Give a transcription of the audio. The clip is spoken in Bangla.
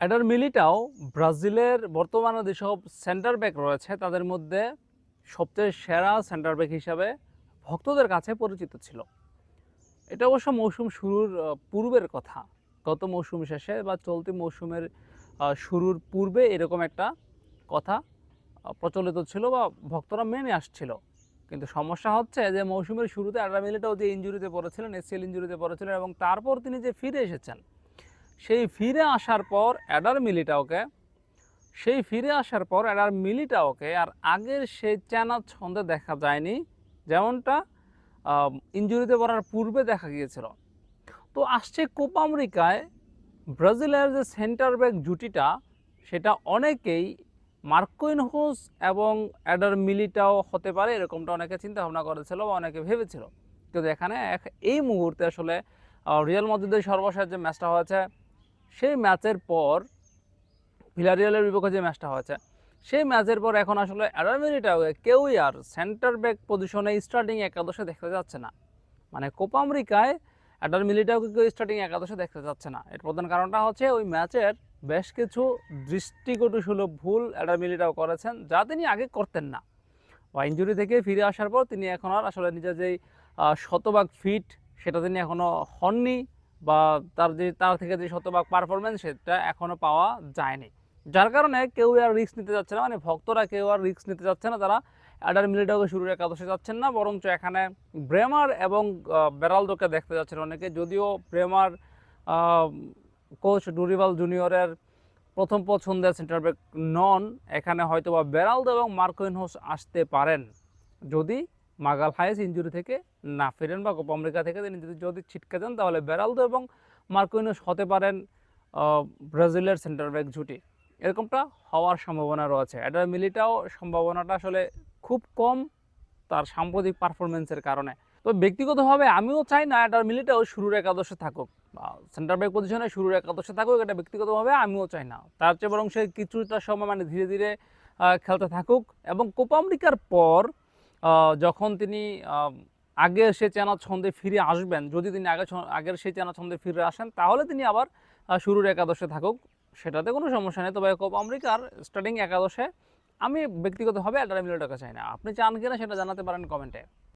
অ্যাডার মিলিটাও ব্রাজিলের বর্তমানে যেসব সেন্টার ব্যাক রয়েছে, তাদের মধ্যে সবচেয়ে সেরা সেন্টার ব্যাক হিসাবে ভক্তদের কাছে পরিচিত ছিল। এটা অবশ্য মৌসুম শুরুর পূর্বের কথা। গত মৌসুম শেষে বা চলতি মৌসুমের শুরুর পূর্বে এরকম একটা কথা প্রচলিত ছিল বা ভক্তরা মেনে আসছিল। কিন্তু সমস্যা হচ্ছে যে মৌসুমের শুরুতে অ্যাডার মিলিটাও যে ইঞ্জুরিতে পড়েছিলেন এসিএল ইঞ্জুরিতে পড়েছিলেন এবং তারপর তিনি যে ফিরে এসেছেন সেই ফিরে আসার পর অ্যাডার মিলিটাওকে সেই ফিরে আসার পর অ্যাডার মিলিটাওকে আর আগের সেই চেনা ছন্দে দেখা যায়নি, যেমনটা ইঞ্জুরিতে পড়ার পূর্বে দেখা গিয়েছিল। তো আসছে কোপা আমেরিকায়, ব্রাজিলের যে সেন্টার ব্যাক জুটিটা, সেটা অনেকেই মার্কুইনহুস এবং অ্যাডার মিলিটাও হতে পারে, এরকমটা অনেকে চিন্তা ভাবনা করেছিল বা অনেকে ভেবেছিল। কিন্তু এখানে এক- এই মুহূর্তে আসলে রিয়াল মাদ্রিদের সর্বশেষ যে ম্যাচটা হয়েছে সেই ম্যাচের পর ভিলারিয়ালের বিপক্ষে যে ম্যাচটা হয়েছে, সেই ম্যাচের পর এখন আসলে অ্যাডামিনিটাকে কেউই আর সেন্টার ব্যাক পজিশনে স্টার্টিং একাদশে দেখতে যাচ্ছে না। মানে কোপা আমেরিকায় অ্যাডার কেউ স্টার্টিং একাদশে দেখতে যাচ্ছে না। এর প্রধান কারণটা হচ্ছে ওই ম্যাচের বেশ কিছু দৃষ্টিকটু সুলভ ভুল অ্যাডার মিলিটাও করেছেন, যা তিনি আগে করতেন না। বা ইঞ্জুরি থেকে ফিরে আসার পর তিনি এখন আর আসলে নিজের যেই শতভাগ ফিট সেটা তিনি এখনও হননি। বা তার যে, তার থেকে যে শতভাগ পারফরমেন্স সেটা এখনও পাওয়া যায়নি। যার কারণে কেউ আর রিস্ক নিতে যাচ্ছে না মানে ভক্তরা কেউ আর রিস্ক নিতে যাচ্ছে না, তারা অ্যাডার মিলিটাওকে শুরুর একাদশে যাচ্ছেন না, বরঞ্চ এখানে ব্রেমার এবং বেরালদোকে দেখতে যাচ্ছেন অনেকে। যদিও ব্রেমার কোচ ডুরিভাল জুনিয়রের প্রথম পছন্দের সেন্টার ব্যাক নন, এখানে হয়তো বা বেরালদো এবং মার্কোইনহোস আসতে পারেন। যদি মাগাল হায়েস ইঞ্জুরি থেকে না ফেরেন বা কোপা আমেরিকা থেকে তিনি যদি যদি ছিটকে যান, তাহলে বেরালদো এবং মার্কোইনহোস হতে পারেন ব্রাজিলের সেন্টার ব্যাক জুটি। এরকমটা হওয়ার সম্ভাবনা রয়েছে। এটা মিলিটাও সম্ভাবনাটা আসলে খুব কম তার সাম্প্রতিক পারফরমেন্সের কারণে। তো ব্যক্তিগতভাবে আমিও চাই না এটা মিলিটাও শুরুর একাদশে থাকুক। সেন্টার ব্যাক পজিশনে শুরুর একাদশে থাকুক, এটা ব্যক্তিগতভাবে আমিও চাই না। তার চেয়ে বরং সে কিছুটা সময় মানে ধীরে ধীরে খেলতে থাকুক। এবং কোপা আমেরিকার পর যখন তিনি আগে সে চেনা ছন্দে ফিরে আসবেন, যদি তিনি আগে আগের সেই চেনা ছন্দে ফিরে আসেন, তাহলে তিনি আবার শুরুর একাদশে থাকুক। সেটাতে কোনো সমস্যা নেই। তবে কোপ আমেরিকার স্টার্টিং একাদশে আমি ব্যক্তিগতভাবে অ্যাডার টাকা চাই না। আপনি চান কিনা সেটা জানাতে পারেন কমেন্টে।